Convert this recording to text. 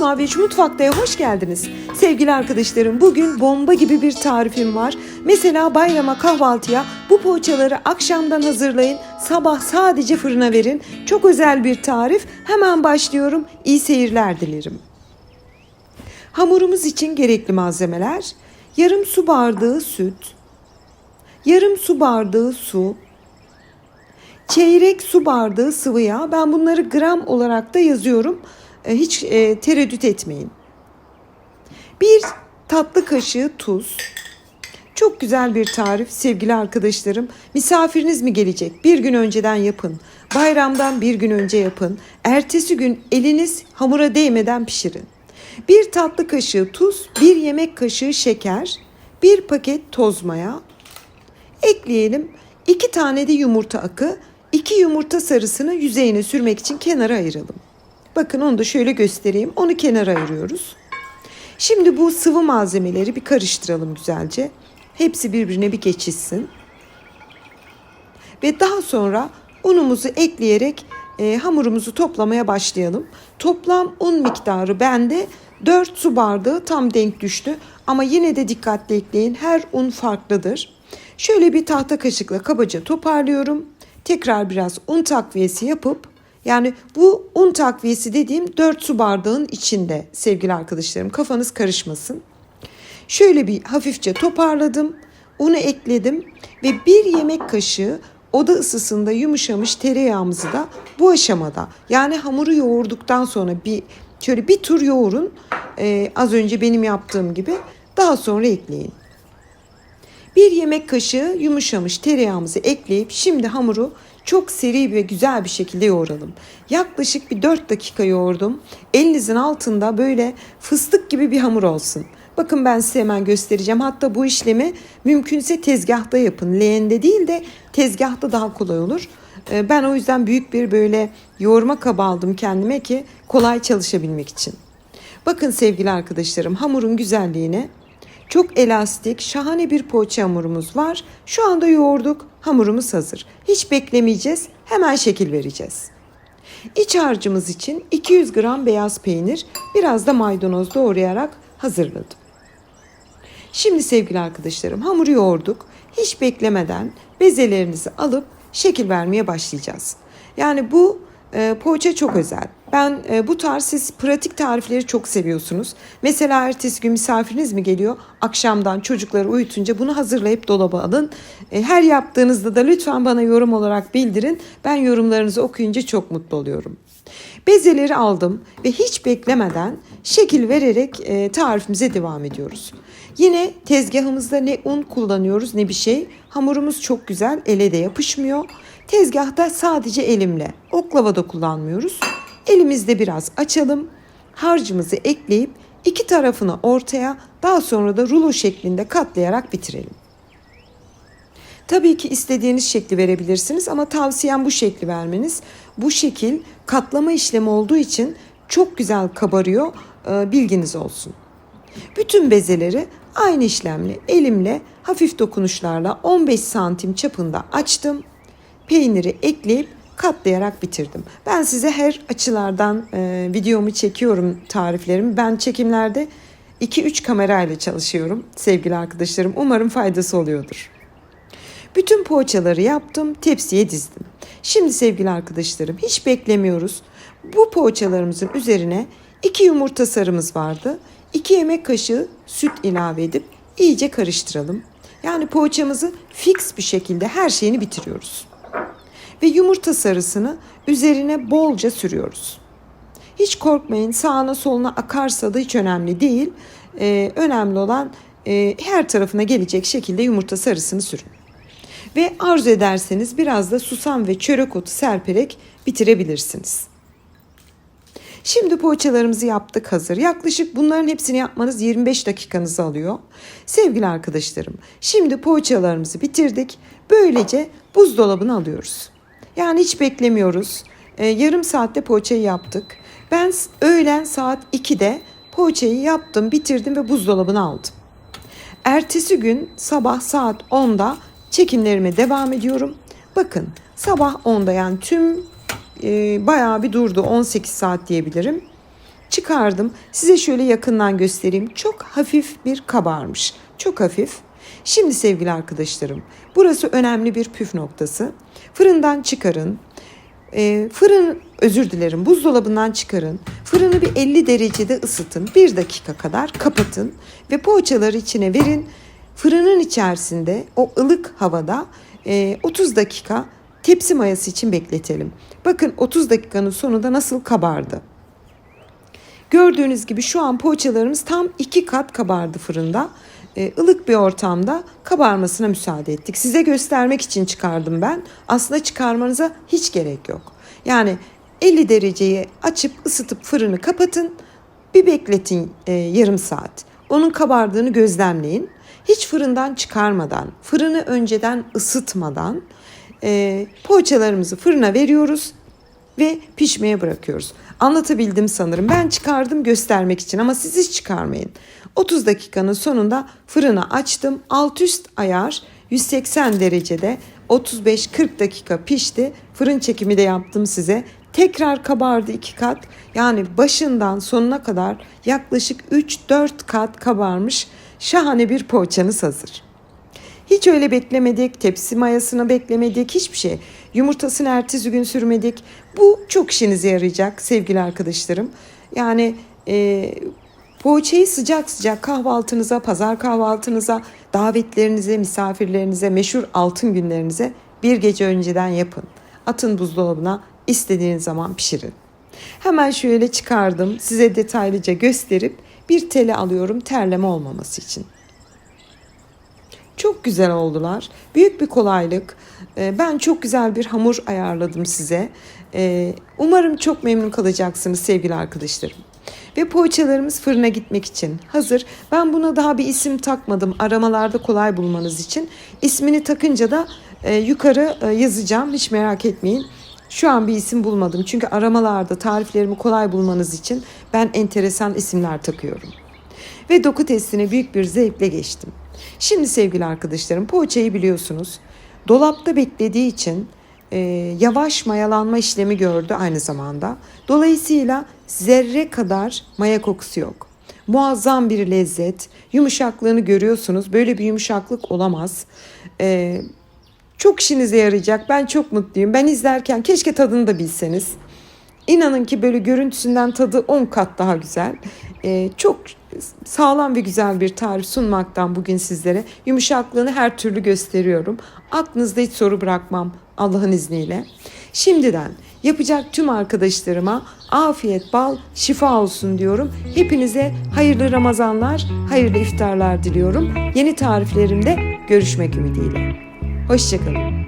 Masmavi Mutfakta'ya hoş geldiniz. Sevgili arkadaşlarım bugün bomba gibi bir tarifim var. Mesela bayrama kahvaltıya bu poğaçaları akşamdan hazırlayın. Sabah sadece fırına verin. Çok özel bir tarif. Hemen başlıyorum. İyi seyirler dilerim. Hamurumuz için gerekli malzemeler. Yarım su bardağı süt. Yarım su bardağı su. Çeyrek su bardağı sıvı yağ. Ben bunları gram olarak da yazıyorum. E, Hiç e, tereddüt etmeyin. Bir tatlı kaşığı tuz. Çok güzel bir tarif sevgili arkadaşlarım. Misafiriniz mi gelecek? Bir gün önceden yapın. Bayramdan bir gün önce yapın. Ertesi gün eliniz hamura değmeden pişirin. Bir tatlı kaşığı tuz, bir yemek kaşığı şeker, bir paket toz maya, Ekleyelim. 2 tane de yumurta akı. 2 yumurta sarısını yüzeyine sürmek için kenara ayıralım. Bakın onu da şöyle göstereyim. Onu kenara ayırıyoruz. Şimdi bu sıvı malzemeleri bir karıştıralım güzelce. Hepsi birbirine bir geçişsin. Ve daha sonra unumuzu ekleyerek e, hamurumuzu toplamaya başlayalım. Toplam un miktarı bende 4 su bardağı tam denk düştü. Ama yine de dikkatli ekleyin. Her un farklıdır. Şöyle bir tahta kaşıkla kabaca toparlıyorum. Tekrar biraz un takviyesi yapıp yani bu un takviyesi dediğim 4 su bardağın içinde sevgili arkadaşlarım kafanız karışmasın. Şöyle bir hafifçe toparladım. Unu ekledim ve bir yemek kaşığı oda ısısında yumuşamış tereyağımızı da bu aşamada yani hamuru yoğurduktan sonra bir şöyle bir tur yoğurun. Ee, az önce benim yaptığım gibi daha sonra ekleyin. Bir yemek kaşığı yumuşamış tereyağımızı ekleyip şimdi hamuru çok seri ve güzel bir şekilde yoğuralım. Yaklaşık bir 4 dakika yoğurdum. Elinizin altında böyle fıstık gibi bir hamur olsun. Bakın ben size hemen göstereceğim. Hatta bu işlemi mümkünse tezgahta yapın. Leğende değil de tezgahta daha kolay olur. Ee, Ben o yüzden büyük bir böyle yoğurma kabı aldım kendime ki kolay çalışabilmek için. Bakın sevgili arkadaşlarım hamurun güzelliğine çok elastik, şahane bir poğaça hamurumuz var. Şu anda yoğurduk, hamurumuz hazır. Hiç beklemeyeceğiz, hemen şekil vereceğiz. İç harcımız için 200 gram beyaz peynir, biraz da maydanoz doğrayarak hazırladım. Şimdi sevgili arkadaşlarım hamuru yoğurduk. Hiç beklemeden bezelerinizi alıp şekil vermeye başlayacağız. Yani bu e, poğaça çok özel. Ben e, bu tarz siz pratik tarifleri çok seviyorsunuz. Mesela ertesi gün misafiriniz mi geliyor? Akşamdan çocukları uyutunca bunu hazırlayıp dolaba alın. E, her yaptığınızda da lütfen bana yorum olarak bildirin. Ben yorumlarınızı okuyunca çok mutlu oluyorum. Bezeleri aldım ve hiç beklemeden şekil vererek e, tarifimize devam ediyoruz. Yine tezgahımızda ne un kullanıyoruz ne bir şey. Hamurumuz çok güzel, ele de yapışmıyor. Tezgahta sadece elimle, oklava da kullanmıyoruz. Elimizde biraz açalım. Harcımızı ekleyip iki tarafını ortaya, daha sonra da rulo şeklinde katlayarak bitirelim. Tabii ki istediğiniz şekli verebilirsiniz ama tavsiyem bu şekli vermeniz. Bu şekil katlama işlemi olduğu için çok güzel kabarıyor. Ee, Bilginiz olsun. Bütün bezeleri aynı işlemle elimle hafif dokunuşlarla 15 santim çapında açtım. Peyniri ekleyip katlayarak bitirdim. Ben size her açılardan e, videomu çekiyorum tariflerimi. Ben çekimlerde 2-3 kamerayla çalışıyorum sevgili arkadaşlarım. Umarım faydası oluyordur. Bütün poğaçaları yaptım, tepsiye dizdim. Şimdi sevgili arkadaşlarım hiç beklemiyoruz. Bu poğaçalarımızın üzerine iki yumurta sarımız vardı. 2 yemek kaşığı süt ilave edip iyice karıştıralım. Yani poğaçamızı fix bir şekilde her şeyini bitiriyoruz. Ve yumurta sarısını üzerine bolca sürüyoruz. Hiç korkmayın sağına soluna akarsa da hiç önemli değil. Ee, önemli olan e, her tarafına gelecek şekilde yumurta sarısını sürün. Ve arzu ederseniz biraz da susam ve çörek otu serperek bitirebilirsiniz. Şimdi poğaçalarımızı yaptık hazır. Yaklaşık bunların hepsini yapmanız 25 dakikanızı alıyor. Sevgili arkadaşlarım, şimdi poğaçalarımızı bitirdik. Böylece buzdolabına alıyoruz. Yani hiç beklemiyoruz. Ee, yarım saatte poğaçayı yaptık. Ben öğlen saat 2'de poğaçayı yaptım, bitirdim ve buzdolabına aldım. Ertesi gün sabah saat 10'da çekimlerime devam ediyorum. Bakın sabah 10'da yani tüm e, bayağı bir durdu 18 saat diyebilirim. Çıkardım. Size şöyle yakından göstereyim. Çok hafif bir kabarmış. Çok hafif. Şimdi sevgili arkadaşlarım, burası önemli bir püf noktası. Fırından çıkarın. E, fırın özür dilerim buzdolabından çıkarın. Fırını bir 50 derecede ısıtın. 1 dakika kadar kapatın ve poğaçaları içine verin. Fırının içerisinde o ılık havada e, 30 dakika tepsi mayası için bekletelim. Bakın 30 dakikanın sonunda nasıl kabardı. Gördüğünüz gibi şu an poğaçalarımız tam iki kat kabardı fırında. Ee, ılık bir ortamda kabarmasına müsaade ettik. Size göstermek için çıkardım ben. Aslında çıkarmanıza hiç gerek yok. Yani 50 dereceyi açıp ısıtıp fırını kapatın. Bir bekletin e, yarım saat. Onun kabardığını gözlemleyin. Hiç fırından çıkarmadan, fırını önceden ısıtmadan e, poğaçalarımızı fırına veriyoruz ve pişmeye bırakıyoruz. Anlatabildim sanırım. Ben çıkardım göstermek için ama siz hiç çıkarmayın. 30 dakikanın sonunda fırını açtım. Alt üst ayar 180 derecede 35-40 dakika pişti. Fırın çekimi de yaptım size. Tekrar kabardı iki kat. Yani başından sonuna kadar yaklaşık 3-4 kat kabarmış şahane bir poğaçanız hazır. Hiç öyle beklemedik, tepsi mayasını beklemedik, hiçbir şey. Yumurtasını ertesi gün sürmedik. Bu çok işinize yarayacak sevgili arkadaşlarım. Yani e, poğaçayı sıcak sıcak kahvaltınıza, pazar kahvaltınıza, davetlerinize, misafirlerinize, meşhur altın günlerinize bir gece önceden yapın. Atın buzdolabına istediğiniz zaman pişirin. Hemen şöyle çıkardım, size detaylıca gösterip bir tele alıyorum terleme olmaması için. Çok güzel oldular. Büyük bir kolaylık. Ee, Ben çok güzel bir hamur ayarladım size. Ee, Umarım çok memnun kalacaksınız sevgili arkadaşlarım. Ve poğaçalarımız fırına gitmek için hazır. Ben buna daha bir isim takmadım. Aramalarda kolay bulmanız için. İsmini takınca da e, yukarı e, yazacağım. Hiç merak etmeyin. Şu an bir isim bulmadım. Çünkü aramalarda tariflerimi kolay bulmanız için ben enteresan isimler takıyorum ve doku testine büyük bir zevkle geçtim. Şimdi sevgili arkadaşlarım poğaçayı biliyorsunuz. Dolapta beklediği için e, yavaş mayalanma işlemi gördü aynı zamanda. Dolayısıyla zerre kadar maya kokusu yok. Muazzam bir lezzet. Yumuşaklığını görüyorsunuz. Böyle bir yumuşaklık olamaz. E, çok işinize yarayacak. Ben çok mutluyum. Ben izlerken keşke tadını da bilseniz. İnanın ki böyle görüntüsünden tadı 10 kat daha güzel. Ee, çok sağlam ve güzel bir tarif sunmaktan bugün sizlere yumuşaklığını her türlü gösteriyorum. Aklınızda hiç soru bırakmam Allah'ın izniyle. Şimdiden yapacak tüm arkadaşlarıma afiyet, bal, şifa olsun diyorum. Hepinize hayırlı Ramazanlar, hayırlı iftarlar diliyorum. Yeni tariflerimde görüşmek ümidiyle. Hoşçakalın.